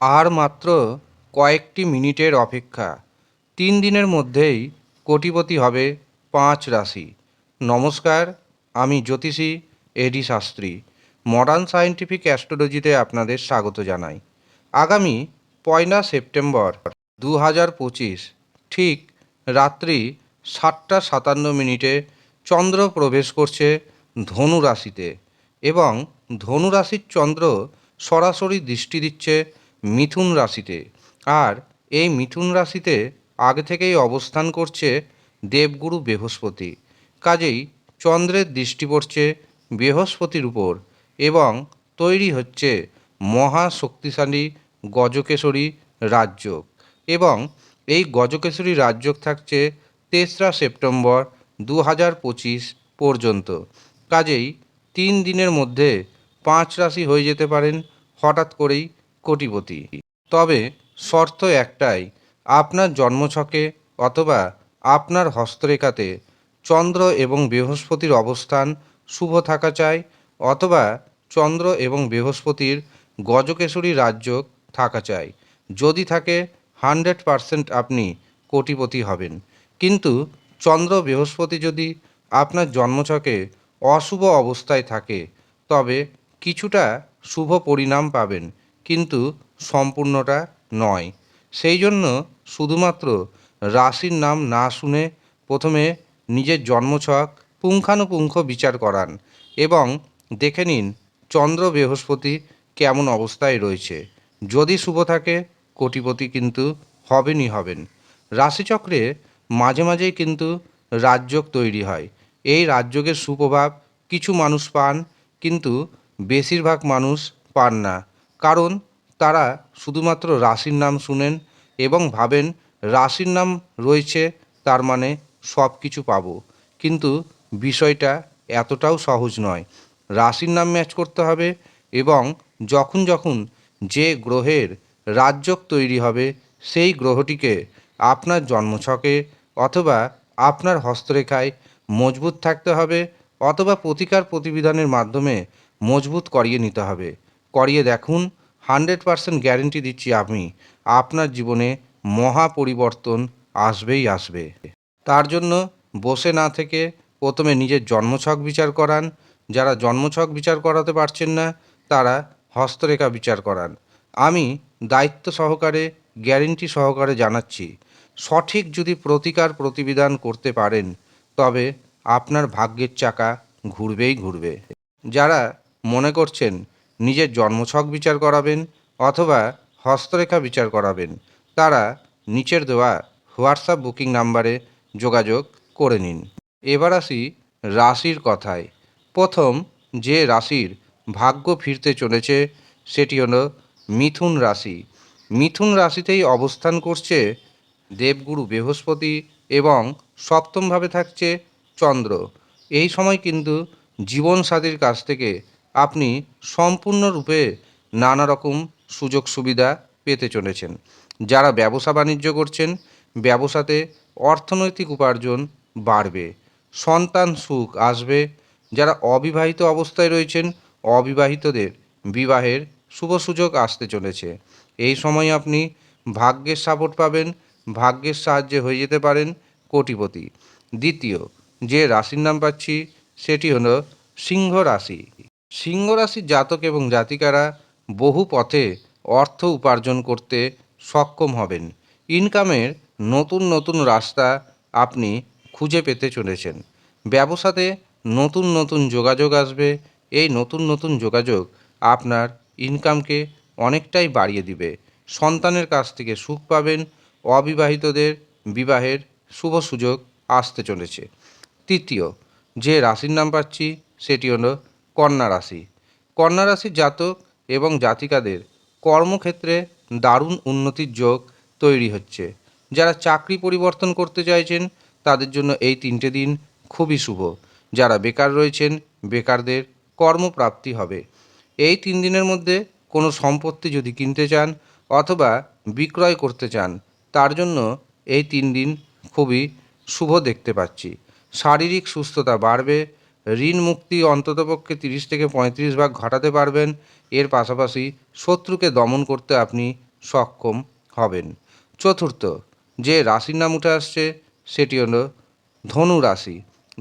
আর মাত্র কয়েকটি মিনিটের অপেক্ষা। তিন দিনের মধ্যেই কোটিপতি হবে পাঁচ রাশি। নমস্কার, আমি জ্যোতিষী এডি শাস্ত্রী। মডার্ন সায়েন্টিফিক অ্যাস্ট্রোলজিতে আপনাদের স্বাগত জানাই। আগামী পয়লা সেপ্টেম্বর দু হাজার পঁচিশ, ঠিক রাত্রি সাতটা সাতান্ন মিনিটে চন্দ্র প্রবেশ করছে ধনু রাশিতে এবং ধনু রাশির চন্দ্র সরাসরি দৃষ্টি দিচ্ছে মিথুন রাশিতে। আর এই মিথুন রাশিতে আগে থেকেই অবস্থান করছে দেবগুরু বৃহস্পতি। কাজেই চন্দ্রের দৃষ্টি পড়ছে বৃহস্পতির উপর এবং তৈরি হচ্ছে মহা শক্তিশালী গজকেশরী রাজযোগ এবং এই গজকেশরী রাজযোগ থাকছে তেসরা সেপ্টেম্বর দু হাজার পঁচিশ পর্যন্ত। কাজেই তিন দিনের মধ্যে পাঁচ রাশি হয়ে যেতে পারেন হঠাৎ করেই কোটিপতি। তবে শর্ত একটাই, আপনার জন্মছকে অথবা আপনার হস্তরেখাতে চন্দ্র এবং বৃহস্পতির অবস্থান শুভ থাকা চাই অথবা চন্দ্র এবং বৃহস্পতির গজকেশরী রাজ্য থাকা চাই। যদি থাকে, হান্ড্রেড পারসেন্ট আপনি কোটিপতি হবেন। কিন্তু চন্দ্র বৃহস্পতি যদি আপনার জন্মছকে অশুভ অবস্থায় থাকে, তবে কিছুটা শুভ পরিণাম পাবেন। কিন্তু সম্পূর্ণটা নয়। সেই জন্য শুধুমাত্র রাশির নাম না শুনে প্রথমে নিজের জন্মছক পুঙ্খানুপুঙ্খ বিচার করান এবং দেখে নিন চন্দ্র বৃহস্পতি কেমন অবস্থায় রয়েছে। যদি শুভ থাকে, কোটিপতি কিন্তু হবেনই হবেন। রাশিচক্রে মাঝে মাঝেই কিন্তু রাজযোগ তৈরি হয়। এই রাজযোগের সুপ্রভাব কিছু মানুষ পান, কিন্তু বেশিরভাগ মানুষ পান না। কারণ তারা শুধুমাত্র রাশির নাম শুনেন এবং ভাবেন রাশির নাম রয়েছে, তার মানে সব কিছু পাব। কিন্তু বিষয়টা এতটাও সহজ নয়। রাশির নাম ম্যাচ করতে হবে এবং যখন যখন যে গ্রহের রাজযোগ তৈরি হবে, সেই গ্রহটিকে আপনার জন্মছকে অথবা আপনার হস্তরেখায় মজবুত থাকতে হবে অথবা প্রতিকার প্রতিবিধানের মাধ্যমে মজবুত করিয়ে নিতে হবে। করিয়ে দেখুন, হান্ড্রেড পারসেন্ট গ্যারেন্টি দিচ্ছি আমি, আপনার জীবনে মহা পরিবর্তন আসবেই আসবে। তার জন্য বসে না থেকে প্রথমে নিজের জন্মছক বিচার করান, যারা জন্মছক বিচার করাতে পারছেন না, তারা হস্তরেখা বিচার করান। আমি দায়িত্ব সহকারে, গ্যারেন্টি সহকারে জানাচ্ছি, সঠিক যদি প্রতিকার প্রতিবিধান করতে পারেন, তবে আপনার ভাগ্যের চাকা ঘুরবেই ঘুরবে। যারা মনে করছেন নিজের জন্মছক বিচার করাবেন অথবা হস্তরেখা বিচার করাবেন। তারা নিচের দেওয়া হোয়াটসঅ্যাপ বুকিং নাম্বারে যোগাযোগ করে নিন। এবার আসি রাশির কথায়। প্রথম যে রাশির ভাগ্য ফিরতে চলেছে সেটি হলো মিথুন রাশি। মিথুন রাশিতেই অবস্থান করছে দেবগুরু বৃহস্পতি এবং সপ্তমভাবে থাকছে চন্দ্র। এই সময় কিন্তু জীবনসাথীর কাছ থেকে আপনি সম্পূর্ণরূপে নানা রকম সুযোগ সুবিধা পেতে চলেছেন। যারা ব্যবসা বাণিজ্য করছেন, ব্যবসাতে অর্থনৈতিক উপার্জন বাড়বে, সন্তান সুখ আসবে। যারা অবিবাহিত অবস্থায় রয়েছেন, অবিবাহিতদের বিবাহের শুভ সুযোগ আসতে চলেছে। এই সময় আপনি ভাগ্যের সাপোর্ট পাবেন, ভাগ্যের সাহায্যে হয়ে যেতে পারেন কোটিপতি। দ্বিতীয়, যে রাশির নাম পাচ্ছি, সেটি হলো সিংহ রাশি। সিংহ রাশির জাতক এবং জাতিকারা বহু পথে অর্থ উপার্জন করতে সক্ষম হবেন। ইনকামের নতুন নতুন রাস্তা আপনি খুঁজে পেতে চলেছেন। ব্যবসাতে নতুন নতুন যোগাযোগ আসবে। এই নতুন নতুন যোগাযোগ আপনার ইনকামকে অনেকটাই বাড়িয়ে দিবে। সন্তানের কাছ থেকে সুখ পাবেন। অবিবাহিতদের বিবাহের শুভ সুযোগ আসতে চলেছে। তৃতীয়, যে রাশির নাম পাচ্ছি সেটি হলো কন্যা রাশি। কন্যা রাশির জাতক এবং জাতিকাদের কর্মক্ষেত্রে দারুণ উন্নতির যোগ তৈরি হচ্ছে। যারা চাকরি পরিবর্তন করতে চাইছেন, তাদের জন্য এই তিনটে দিন খুবই শুভ। যারা বেকার রয়েছেন, বেকারদের কর্মপ্রাপ্তি হবে। এই তিন দিনের মধ্যে কোনো সম্পত্তি যদি কিনতে চান অথবা বিক্রয় করতে চান, তার জন্য এই তিন দিন খুবই শুভ দেখতে পাচ্ছি। শারীরিক সুস্থতা বাড়বে ঋণ মুক্তি অন্ততপক্ষে তিরিশ থেকে পঁয়ত্রিশ ভাগ ঘটাতে পারবেন। এর পাশাপাশি শত্রুকে দমন করতে আপনি সক্ষম হবেন। চতুর্থ, যে রাশির নাম উঠে আসছে, সেটি হলো ধনু রাশি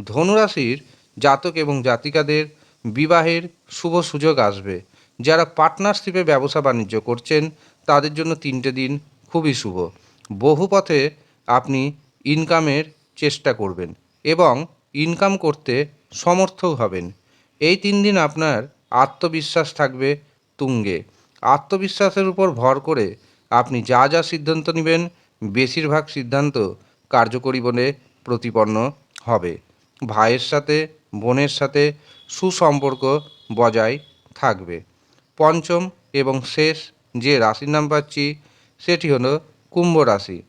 ধনু রাশির জাতক এবং জাতিকাদের বিবাহের শুভ সুযোগ আসবে। যারা পার্টনারশিপে ব্যবসা বাণিজ্য করছেন, তাদের জন্য তিনটে দিন খুবই শুভ। বহু পথে আপনি ইনকামের চেষ্টা করবেন এবং ইনকাম করতে সমর্থক হবেন। এই তিন দিন আপনার আত্মবিশ্বাস থাকবে তুঙ্গে। আত্মবিশ্বাসের উপর ভর করে আপনি যা যা সিদ্ধান্ত নেবেন, বেশিরভাগ সিদ্ধান্ত কার্যকরী বলে প্রতিপন্ন হবে। ভাইয়ের সাথে, বোনের সাথে সুসম্পর্ক বজায় থাকবে। পঞ্চম এবং শেষ যে রাশির নাম পাচ্ছি, সেটি হলো কুম্ভ রাশি।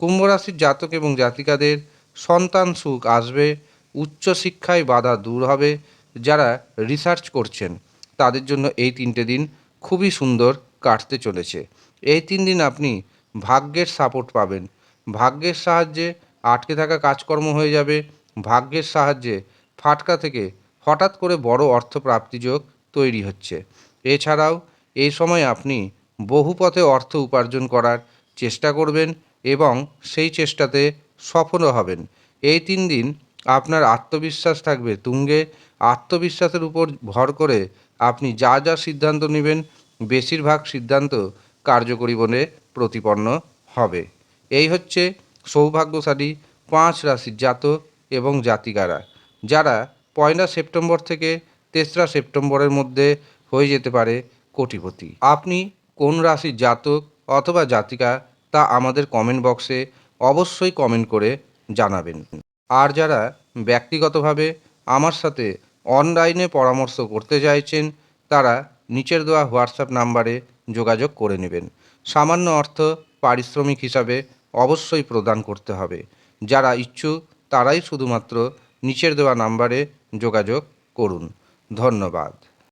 কুম্ভ রাশির জাতক এবং জাতিকাদের সন্তান সুখ আসবে উচ্চশিক্ষায় বাধা দূর হবে যারা রিসার্চ করছেন। তাদের জন্য এই তিনটে দিন খুবই সুন্দর কাটতে চলেছে। এই তিন দিন আপনি ভাগ্যের সাপোর্ট পাবেন। ভাগ্যের সাহায্যে আটকে থাকা কাজকর্ম হয়ে যাবে। ভাগ্যের সাহায্যে ফাটকা থেকে হঠাৎ করে বড় অর্থপ্রাপ্তি যোগ তৈরি হচ্ছে। এছাড়াও এই সময় আপনি বহু পথে অর্থ উপার্জন করার চেষ্টা করবেন এবং সেই চেষ্টাতে সফলও হবেন। এই তিন দিন আপনার আত্মবিশ্বাস থাকবে। তুঙ্গে আত্মবিশ্বাসের উপর ভর করে আপনি যা যা সিদ্ধান্ত নেবেন, বেশিরভাগ সিদ্ধান্ত কার্যকরী বলে প্রতিপন্ন হবে। এই হচ্ছে সৌভাগ্যশালী পাঁচ রাশির জাতক এবং জাতিকারা, যারা পয়লা সেপ্টেম্বর থেকে তেসরা সেপ্টেম্বরের মধ্যে হয়ে যেতে পারে কোটিপতি। আপনি কোন রাশির জাতক অথবা জাতিকা তা আমাদের কমেন্ট বক্সে অবশ্যই কমেন্ট করে জানাবেন। আর যারা ব্যক্তিগতভাবে আমার সাথে অনলাইনে পরামর্শ করতে চাইছেন, তারা নিচের দেওয়া হোয়াটসঅ্যাপ নাম্বারে যোগাযোগ করে নেবেন। সামান্য অর্থ পারিশ্রমিক হিসাবে অবশ্যই প্রদান করতে হবে। যারা ইচ্ছুক, তারাই শুধুমাত্র নিচের দেওয়া নাম্বারে যোগাযোগ করুন। ধন্যবাদ।